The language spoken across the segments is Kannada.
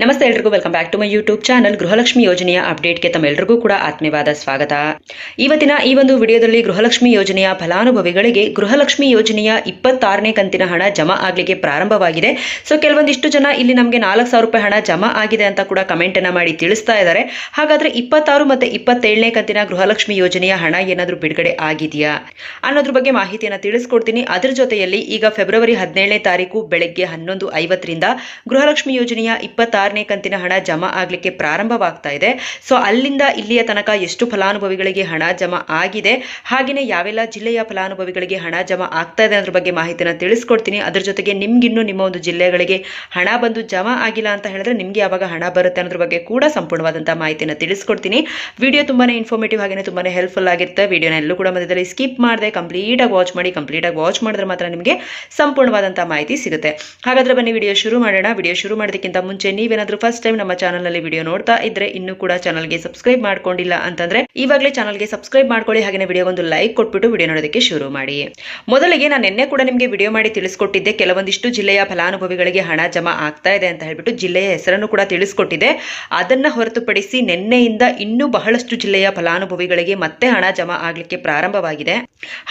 ನಮಸ್ತೆ ಎಲ್ರಿಗೂ welcome back to my YouTube channel Gruhalakshmi ಯೋಜನೆಯ ಅಪ್ಡೇಟ್ಗೆ ತಮ್ಮೆಲ್ಲರಿಗೂ ಕೂಡ ಆತ್ಮೀಯವಾದ ಸ್ವಾಗತ. ಇವತ್ತಿನ ಈ ಒಂದು ವಿಡಿಯೋದಲ್ಲಿ ಗೃಹಲಕ್ಷ್ಮಿ ಯೋಜನೆಯ ಫಲಾನುಭವಿಗಳಿಗೆ ಗೃಹಲಕ್ಷ್ಮಿ ಯೋಜನೆಯ ಇಪ್ಪತ್ತಾರನೇ ಕಂತಿನ ಹಣ ಜಮಾ ಆಗಲಿಕ್ಕೆ ಪ್ರಾರಂಭವಾಗಿದೆ. ಸೊ ಕೆಲವೊಂದಿಷ್ಟು ಜನ ಇಲ್ಲಿ ನಮಗೆ ನಾಲ್ಕು ಸಾವಿರ ರೂಪಾಯಿ ಹಣ ಜಮಾ ಆಗಿದೆ ಅಂತ ಕೂಡ ಕಮೆಂಟ್ ಅನ್ನ ಮಾಡಿ ತಿಳಿಸ್ತಾ ಇದ್ದಾರೆ. ಹಾಗಾದ್ರೆ ಇಪ್ಪತ್ತಾರು ಮತ್ತೆ ಇಪ್ಪತ್ತೇಳನೇ ಕಂತಿನ ಗೃಹಲಕ್ಷ್ಮಿ ಯೋಜನೆಯ ಹಣ ಏನಾದರೂ ಬಿಡುಗಡೆ ಆಗಿದೆಯಾ? ಅನ್ನೋದ್ರ ಬಗ್ಗೆ ಮಾಹಿತಿಯನ್ನು ತಿಳಿಸ್ಕೊಡ್ತೀನಿ. ಅದರ ಜೊತೆಯಲ್ಲಿ ಈಗ ಫೆಬ್ರವರಿ ಹದಿನೇಳನೇ ತಾರೀಕು ಬೆಳಗ್ಗೆ ಹನ್ನೊಂದು ಐವತ್ತರಿಂದ ಗೃಹಲಕ್ಷ್ಮಿ ಯೋಜನೆಯ ಇಪ್ಪತ್ತಾರನೇ ಕಂತಿನ ಹಣ ಜಮಾ ಆಗಲಿಕ್ಕೆ ಪ್ರಾರಂಭವಾಗ್ತಾ ಇದೆ. ಸೊ, ಅಲ್ಲಿಂದ ಇಲ್ಲಿಯ ತನಕ ಎಷ್ಟು ಫಲಾನುಭವಿಗಳಿಗೆ ಹಣ ಜಮಾ ಆಗಿದೆ? ಹಾಗೆಯೇ ಯಾವೆಲ್ಲ ಜಿಲ್ಲೆಯ ಫಲಾನುಭವಿಗಳಿಗೆ ಹಣ ಜಮಾ ಆಗ್ತಾ ಇದೆ ಅದ್ರ ಬಗ್ಗೆ ಮಾಹಿತಿನ ತಿಳಿಸ್ಕೊಡ್ತೀನಿ. ಅದ್ರ ಜೊತೆಗೆ ನಿಮ್ಗಿನ್ನೂ ನಿಮ್ಮ ಒಂದು ಜಿಲ್ಲೆಗಳಿಗೆ ಹಣ ಬಂದು ಜಮಾ ಆಗಿಲ್ಲ ಅಂತ ಹೇಳಿದ್ರೆ ನಿಮಗೆ ಯಾವಾಗ ಹಣ ಬರುತ್ತೆ ಅನ್ನೋದ್ರ ಬಗ್ಗೆ ಕೂಡ ಸಂಪೂರ್ಣವಾದಂತಹ ಮಾಹಿತಿನ ತಿಳಿಸ್ಕೊಡ್ತೀನಿ. ವಿಡಿಯೋ ತುಂಬಾನೇ ಇನ್ಫಾರ್ಮೇಟಿವ್ ಹಾಗೆ ತುಂಬಾನೇ ಹೆಲ್ಪ್ಫುಲ್ ಆಗಿರುತ್ತೆ. ವಿಡಿಯೋನ ಎಲ್ಲೂ ಕೂಡ ಮಧ್ಯದಲ್ಲಿ ಸ್ಕಿಪ್ ಮಾಡದೆ ಕಂಪ್ಲೀಟಾಗಿ ವಾಚ್ ಮಾಡಿ ಕಂಪ್ಲೀಟಾಗಿ ವಾಚ್ ಮಾಡಿದ್ರೆ ಮಾತ್ರ ನಿಮಗೆ ಸಂಪೂರ್ಣವಾದಂತಹ ಮಾಹಿತಿ ಸಿಗುತ್ತೆ. ಹಾಗಾದ್ರೆ ಬನ್ನಿ, ವಿಡಿಯೋ ಶುರು ಮಾಡೋಣ. ವಿಡಿಯೋ ಶುರು ಮಾಡೋದಕ್ಕಿಂತ ಮುಂಚೆ ನೀವೇನಾದ್ರೂ ಫಸ್ಟ್ ಟೈಮ್ ನಮ್ಮ ಚಾನಲ್ನಲ್ಲಿ ವಿಡಿಯೋ ನೋಡ್ತಾ ಇದ್ರೆ ಇನ್ನೂ ಕೂಡ ಚಾನಲ್ಗೆ ಸಬ್ಸ್ಕ್ರೈಬ್ ಮಾಡ್ಕೊಂಡಿಲ್ಲ ಅಂತಂದ್ರೆ ಈವಾಗಲೇ ಚಾನಲ್ಗೆ ಸಬ್ಸ್ಕ್ರೈಬ್ ಮಾಡ್ಕೊಳ್ಳಿ ಹಾಗೆ ವಿಡಿಯೋ ಒಂದು ಲೈಕ್ ಕೊಟ್ಬಿಟ್ಟು ವಿಡಿಯೋ ನೋಡೋದಕ್ಕೆ ಶುರು ಮಾಡಿ. ಮೊದಲಿಗೆ ನಾನು ನಿನ್ನೆ ಕೂಡ ನಿಮಗೆ ವಿಡಿಯೋ ಮಾಡಿ ತಿಳಿಸ್ಕೊಟ್ಟಿದ್ದೆ, ಕೆಲವೊಂದಿಷ್ಟು ಜಿಲ್ಲೆಯ ಫಲಾನುಭವಿಗಳಿಗೆ ಹಣ ಜಮಾ ಆಗ್ತಾ ಇದೆ ಅಂತ ಹೇಳ್ಬಿಟ್ಟು ಜಿಲ್ಲೆಯ ಹೆಸರನ್ನು ಕೂಡ ತಿಳಿಸ್ಕೊಟ್ಟಿದೆ ಅದನ್ನ ಹೊರತುಪಡಿಸಿ ನಿನ್ನೆಯಿಂದ ಇನ್ನೂ ಬಹಳಷ್ಟು ಜಿಲ್ಲೆಯ ಫಲಾನುಭವಿಗಳಿಗೆ ಮತ್ತೆ ಹಣ ಜಮಾ ಆಗ್ಲಿಕ್ಕೆ ಪ್ರಾರಂಭವಾಗಿದೆ.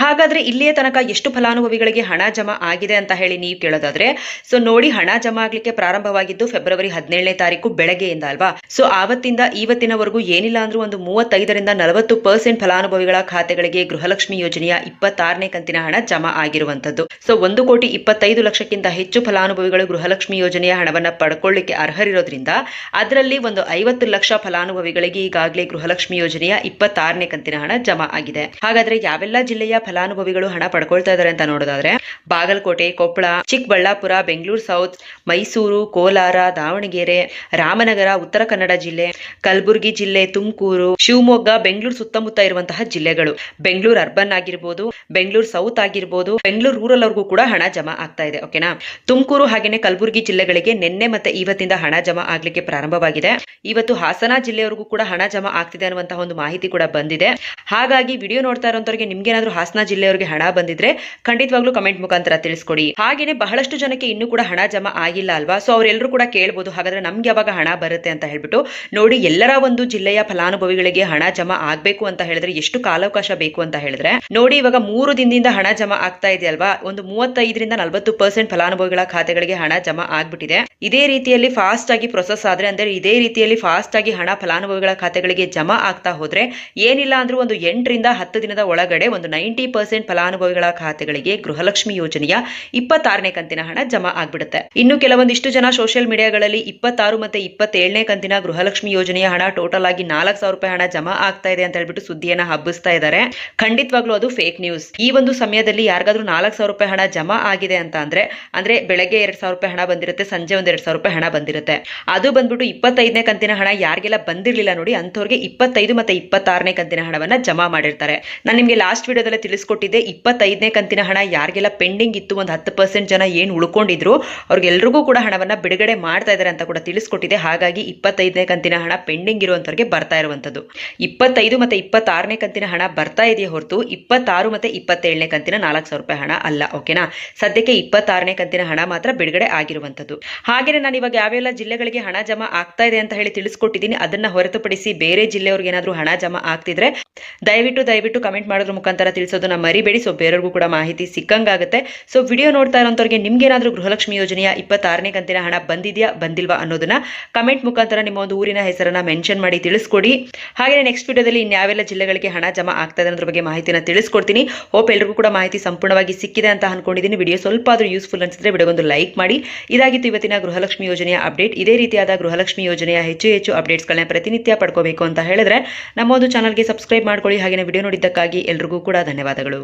ಹಾಗಾದ್ರೆ ಇಲ್ಲಿಯ ತನಕ ಎಷ್ಟು ಫಲಾನುಭವಿಗಳಿಗೆ ಹಣ ಜಮಾ ಆಗಿದೆ ಅಂತ ಹೇಳಿ ನೀವು ಕೇಳೋದಾದ್ರೆ, ಸೊ ನೋಡಿ ಹಣ ಜಮಾ ಆಗ್ಲಿಕ್ಕೆ ಪ್ರಾರಂಭವಾಗಿದ್ದು ಫೆಬ್ರವರಿ ಹದಿನೇಳನೇ ತಾರೀಕು ಬೆಳಗ್ಗೆಯಿಂದ ಅಲ್ವಾ? ಸೊ ಆವತ್ತಿಂದ ಇವತ್ತಿನವರೆಗೂ ಏನಿಲ್ಲ ಅಂದ್ರೂ ಒಂದು ಮೂವತ್ತೈದರಿಂದ ನಲವತ್ತು ಪರ್ಸೆಂಟ್ ಫಲಾನುಭವಿಗಳ ಖಾತೆಗಳಿಗೆ ಗೃಹಲಕ್ಷ್ಮಿ ಯೋಜನೆಯ ಇಪ್ಪತ್ತಾರನೇ ಕಂತಿನ ಹಣ ಜಮಾ ಆಗಿರುವಂತದ್ದು ಸೊ ಒಂದು ಕೋಟಿ ಇಪ್ಪತ್ತೈದು ಲಕ್ಷಕ್ಕಿಂತ ಹೆಚ್ಚು ಫಲಾನುಭವಿಗಳು ಗೃಹಲಕ್ಷ್ಮಿ ಯೋಜನೆಯ ಹಣವನ್ನ ಪಡ್ಕೊಳ್ಳಿಕ್ಕೆ ಅರ್ಹರಿರೋದ್ರಿಂದ ಅದರಲ್ಲಿ ಒಂದು ಐವತ್ತು ಲಕ್ಷ ಫಲಾನುಭವಿಗಳಿಗೆ ಈಗಾಗಲೇ ಗೃಹಲಕ್ಷ್ಮಿ ಯೋಜನೆಯ ಇಪ್ಪತ್ತಾರನೇ ಕಂತಿನ ಹಣ ಜಮಾ ಆಗಿದೆ. ಹಾಗಾದ್ರೆ ಯಾವೆಲ್ಲ ಜಿಲ್ಲೆಯ ಫಲಾನುಭವಿಗಳು ಹಣ ಪಡ್ಕೊಳ್ತಾ ಇದ್ದಾರೆ ಅಂತ ನೋಡೋದಾದ್ರೆ, ಬಾಗಲಕೋಟೆ, ಕೊಪ್ಪಳ, ಚಿಕ್ಕಬಳ್ಳಾಪುರ, ಬೆಂಗಳೂರು, ಸೌತ್, ಮೈಸೂರು, ಕೋಲಾರ, ದಾವಣಗೆರೆ ರಾಮನಗರ, ಉತ್ತರ ಕನ್ನಡ ಜಿಲ್ಲೆ, ಕಲಬುರಗಿ ಜಿಲ್ಲೆ, ತುಮಕೂರು, ಶಿವಮೊಗ್ಗ, ಬೆಂಗಳೂರು ಸುತ್ತಮುತ್ತ ಇರುವಂತಹ ಜಿಲ್ಲೆಗಳು. ಬೆಂಗಳೂರು ಅರ್ಬನ್ ಆಗಿರ್ಬೋದು, ಬೆಂಗಳೂರು ಸೌತ್ ಆಗಿರ್ಬೋದು, ಬೆಂಗಳೂರು ರೂರಲ್ ಅವ್ರಿಗೂ ಕೂಡ ಹಣ ಜಮಾ ಆಗ್ತಾ ಇದೆ, ಓಕೆನಾ? ತುಮಕೂರು ಹಾಗೇನೆ ಕಲಬುರಗಿ ಜಿಲ್ಲೆಗಳಿಗೆ ನಿನ್ನೆ ಮತ್ತೆ ಇವತ್ತಿಂದ ಹಣ ಜಮಾ ಆಗ್ಲಿಕ್ಕೆ ಪ್ರಾರಂಭವಾಗಿದೆ. ಇವತ್ತು ಹಾಸನ ಜಿಲ್ಲೆಯವರೆಗೂ ಕೂಡ ಹಣ ಜಮಾ ಆಗ್ತಿದೆ ಅನ್ನುವಂತಹ ಒಂದು ಮಾಹಿತಿ ಕೂಡ ಬಂದಿದೆ. ಹಾಗಾಗಿ ವಿಡಿಯೋ ನೋಡ್ತಾ ಇರೋಂಥವ್ರಿಗೆ ನಿಮ್ಗೇನಾದ್ರೂ ಹಾಸನ ಜಿಲ್ಲೆಯವರಿಗೆ ಹಣ ಬಂದಿದ್ರೆ ಖಂಡಿತವಾಗ್ಲೂ ಕಮೆಂಟ್ ಮುಖಾಂತರ ತಿಳಿಸ್ಕೊಡಿ. ಹಾಗೇನೆ ಬಹಳಷ್ಟು ಜನಕ್ಕೆ ಇನ್ನೂ ಕೂಡ ಹಣ ಜಮಾ ಆಗಿಲ್ಲ ಅಲ್ವಾ? ಸೊ ಅವರೆಲ್ಲರೂ ಕೂಡ ಕೇಳ್ಬೋದು ಹಾಗಾದ್ರೆ ನಮ್ಗೆ ಯಾವಾಗ ಹಣ ಬರುತ್ತೆ ಅಂತ ಹೇಳ್ಬಿಟ್ಟು, ನೋಡಿ ಎಲ್ಲರ ಒಂದು ಜಿಲ್ಲೆಯ ಫಲಾನುಭವಿಗಳಿಗೆ ಹಣ ಜಮಾ ಆಗ್ಬೇಕು ಅಂತ ಹೇಳಿದ್ರೆ ಎಷ್ಟು ಕಾಲಾವಕಾಶ ಬೇಕು ಅಂತ ಹೇಳಿದ್ರೆ, ನೋಡಿ ಇವಾಗ ಮೂರು ದಿನದಿಂದ ಹಣ ಜಮಾ ಆಗ್ತಾ ಇದೆ ಅಲ್ವಾ ಒಂದು ಮೂವತ್ತೈದರಿಂದ ನಲವತ್ತು ಪರ್ಸೆಂಟ್ ಫಲಾನುಭವಿಗಳ ಖಾತೆಗಳಿಗೆ ಹಣ ಜಮಾ ಆಗ್ಬಿಟ್ಟಿದೆ. ಇದೇ ರೀತಿಯಲ್ಲಿ ಫಾಸ್ಟ್ ಆಗಿ ಪ್ರೊಸೆಸ್ ಆದ್ರೆ ಅಂದ್ರೆ ಇದೇ ರೀತಿಯಲ್ಲಿ ಫಾಸ್ಟ್ ಆಗಿ ಹಣ ಫಲಾನುಭವಿಗಳ ಖಾತೆಗಳಿಗೆ ಜಮಾ ಆಗ್ತಾ ಹೋದ್ರೆ, ಏನಿಲ್ಲ ಅಂದ್ರೆ ಒಂದು ಎಂಟರಿಂದ ಹತ್ತು ದಿನದ ಒಳಗಡೆ ಒಂದು ನೈಂಟಿ ಪರ್ಸೆಂಟ್ ಫಲಾನುಭವಿಗಳ ಖಾತೆಗಳಿಗೆ ಗೃಹಲಕ್ಷ್ಮಿ ಯೋಜನೆಯ ಇಪ್ಪತ್ತಾರನೇ ಕಂತಿನ ಹಣ ಜಮಾ ಆಗ್ಬಿಡುತ್ತೆ. ಇನ್ನು ಕೆಲವೊಂದಿಷ್ಟು ಜನ ಸೋಷಿಯಲ್ ಮೀಡಿಯಾಗಳಲ್ಲಿ ಇಪ್ಪತ್ತಾರು ಮತ್ತೆ ಇಪ್ಪತ್ತೇಳನೇ ಕಂತಿನ ಗೃಹಲಕ್ಷ್ಮಿ ಯೋಜನೆಯ ಹಣ ಟೋಟಲ್ ಆಗಿ ನಾಲ್ಕು ಸಾವಿರ ರೂಪಾಯಿ ಹಣ ಜಮಾ ಆಗ್ತಾ ಇದೆ ಅಂತ ಹೇಳ್ಬಿಟ್ಟು ಸುದ್ದಿಯನ್ನ ಹಬ್ಬಿಸ್ತಾ ಇದ್ದಾರೆ ಖಂಡಿತವಾಗ್ಲೂ ಅದು ಫೇಕ್ ನ್ಯೂಸ್ ಈ ಒಂದು ಸಮಯದಲ್ಲಿ ಯಾರಿಗಾದ್ರೂ ನಾಲ್ಕು ಸಾವಿರ ರೂಪಾಯಿ ಹಣ ಜಮಾ ಆಗಿದೆ ಅಂತ ಅಂದ್ರೆ ಅಂದ್ರೆ ಬೆಳಗ್ಗೆ ಎರಡ್ ಸಾವಿರ ರೂಪಾಯಿ ಹಣ ಬಂದಿರುತ್ತೆ, ಸಂಜೆ ಒಂದ್ ಎರಡ್ ಸಾವಿರ ರೂಪಾಯಿ ಹಣ ಬಂದಿರುತ್ತೆ. ಅದು ಬಂದ್ಬಿಟ್ಟು ಇಪ್ಪತ್ತೈದನೇ ಕಂತಿನ ಹಣ ಯಾರಿಗೆಲ್ಲ ಬಂದಿರಲಿಲ್ಲ ನೋಡಿ, ಅಂಥವ್ರಿಗೆ ಇಪ್ಪತ್ತೈದು ಮತ್ತೆ ಇಪ್ಪತ್ತಾರನೇ ಕಂತಿನ ಹಣವನ್ನ ಜಮಾ ಮಾಡಿರ್ತಾರೆ. ನಾನು ನಿಮಗೆ ಲಾಸ್ಟ್ ವಿಡಿಯೋದಲ್ಲಿ ತಿಳಿಸ್ಕೊಟ್ಟಿದ್ದೆ, ಇಪ್ಪತ್ತೈದನೇ ಕಂತಿನ ಹಣ ಯಾರಿಗೆಲ್ಲ ಪೆಂಡಿಂಗ್ ಇತ್ತು, ಒಂದು ಹತ್ತು ಪರ್ಸೆಂಟ್ ಜನ ಏನು ಉಳ್ಕೊಂಡಿದ್ರು, ಅವ್ರಿಗೆಲ್ರಿಗೂ ಕೂಡ ಹಣವನ್ನ ಬಿಡುಗಡೆ ಮಾಡ್ತಾ ಇದ್ದಾರೆ ಅಂತ ಕೂಡ ತಿಳಿಸ್ಕೊಟ್ಟಿದೆ. ಹಾಗಾಗಿ ಇಪ್ಪತ್ತೈದನೇ ಕಂತಿನ ಹಣ ಪೆಂಡಿಂಗ್ ಇರುವಂತವ್ರಿಗೆ ಬರ್ತಾ ಇರುವಂತದ್ದು. ಇಪ್ಪತ್ತೈದು ಮತ್ತೆ ಇಪ್ಪತ್ತಾರನೇ ಕಂತಿನ ಹಣ ಬರ್ತಾ ಇದೆಯೇ ಹೊರತು ಇಪ್ಪತ್ತಾರು ಮತ್ತೆ ಇಪ್ಪತ್ತೇಳನೇ ಕಂತಿನ ನಾಲ್ಕು ಸಾವಿರ ರೂಪಾಯಿ ಹಣ ಅಲ್ಲ, ಓಕೆನಾ? ಸದ್ಯಕ್ಕೆ ಇಪ್ಪತ್ತಾರನೇ ಕಂತಿನ ಹಣ ಮಾತ್ರ ಬಿಡುಗಡೆ ಆಗಿರುವಂತದ್ದು. ಹಾಗೆಯೇ ನಾನು ಇವಾಗ ಯಾವೆಲ್ಲ ಜಿಲ್ಲೆಗಳಿಗೆ ಹಣ ಜಮಾ ಆಗ್ತಾ ಇದೆ ಅಂತ ಹೇಳಿ ತಿಳಿಸ್ಕೊಟ್ಟಿದ್ದೀನಿ. ಅದನ್ನ ಹೊರತುಪಡಿಸಿ ಬೇರೆ ಜಿಲ್ಲೆಯವ್ರಿಗೆ ಏನಾದರೂ ಹಣ ಜಮಾ ಆಗ್ತಿದ್ರೆ ದಯವಿಟ್ಟು ದಯವಿಟ್ಟು ಕಮೆಂಟ್ ಮಾಡೋದ್ರ ಮುಖಾಂತರ ತಿಳಿಸೋದನ್ನ ಮರಿಬೇಡಿ. ಸೊ ಬೇರೆಯವ್ರಿಗೂ ಕೂಡ ಮಾಹಿತಿ ಸಿಕ್ಕಂಗಾಗುತ್ತೆ. ಸೊ ವಿಡಿಯೋ ನೋಡ್ತಾ ಇರೋಂಥವ್ರಿಗೆ ಏನಾದರೂ ಗೃಹಲಕ್ಷ್ಮಿ ಯೋಜನೆಯ ಇಪ್ಪತ್ತಾರನೇ ಕಂತಿನ ಹಣ ಬಂದಿದೆಯಾ? ಬಂದಿಲ್ವಾ? ಅನ್ನೋದನ್ನ ಕಮೆಂಟ್ ಮುಖಾಂತರ ನಿಮ್ಮ ಒಂದು ಊರಿನ ಹೆಸರನ್ನ ಮೆನ್ಷನ್ ಮಾಡಿ ತಿಳಿಸ್ಕೊಡಿ. ಹಾಗೆ ನೆಕ್ಸ್ಟ್ ವಿಡಿಯೋದಲ್ಲಿ ಇನ್ಯಾವೆಲ್ಲ ಜಿಲ್ಲೆಗಳಿಗೆ ಹಣ ಜಮಾ ಆಗ್ತದೆ ಅನ್ನೋದ್ರ ಬಗ್ಗೆ ಮಾಹಿತಿನ ತಿಳಿಸ್ಕೊಡ್ತೀನಿ. ಹೋಪ್ ಎಲ್ರಿಗೂ ಕೂಡ ಮಾಹಿತಿ ಸಂಪೂರ್ಣವಾಗಿ ಸಿಕ್ಕಿದೆ ಅಂತ ಅನ್ಕೊಂಡಿದ್ದೀನಿ. ವಿಡಿಯೋ ಸ್ವಲ್ಪ ಆದರೂ ಯೂಸ್ಫುಲ್ ಅನ್ಸಿದ್ರೆ ವಿಡಿಯೋಗೊಂದು ಲೈಕ್ ಮಾಡಿ. ಇದಾಗಿತ್ತು ಇವತ್ತಿನ ಗೃಹಲಕ್ಷ್ಮಿ ಯೋಜನೆಯ ಅಪ್ಡೇಟ್ ಇದೇ ರೀತಿಯಾದ ಗೃಹಲಕ್ಷ್ಮಿ ಯೋಜನೆಯ ಹೆಚ್ಚು ಹೆಚ್ಚು ಅಪ್ಡೇಟ್ಸ್ಗಳನ್ನ ಪ್ರತಿನಿತ್ಯ ಪಡ್ಕೋಬೇಕು ಅಂತ ಹೇಳಿದ್ರೆ ನಮ್ಮ ಒಂದು ಚಾನಲ್ಗೆ ಸಬ್ಸ್ಕ್ರೈಬ್ ಮಾಡ್ಕೊಳ್ಳಿ. ಹಾಗೆ ವಿಡಿಯೋ ನೋಡಿದ್ದಕ್ಕಾಗಿ ಎಲ್ರಿಗೂ ಕೂಡ ಧನ್ಯವಾದಗಳು.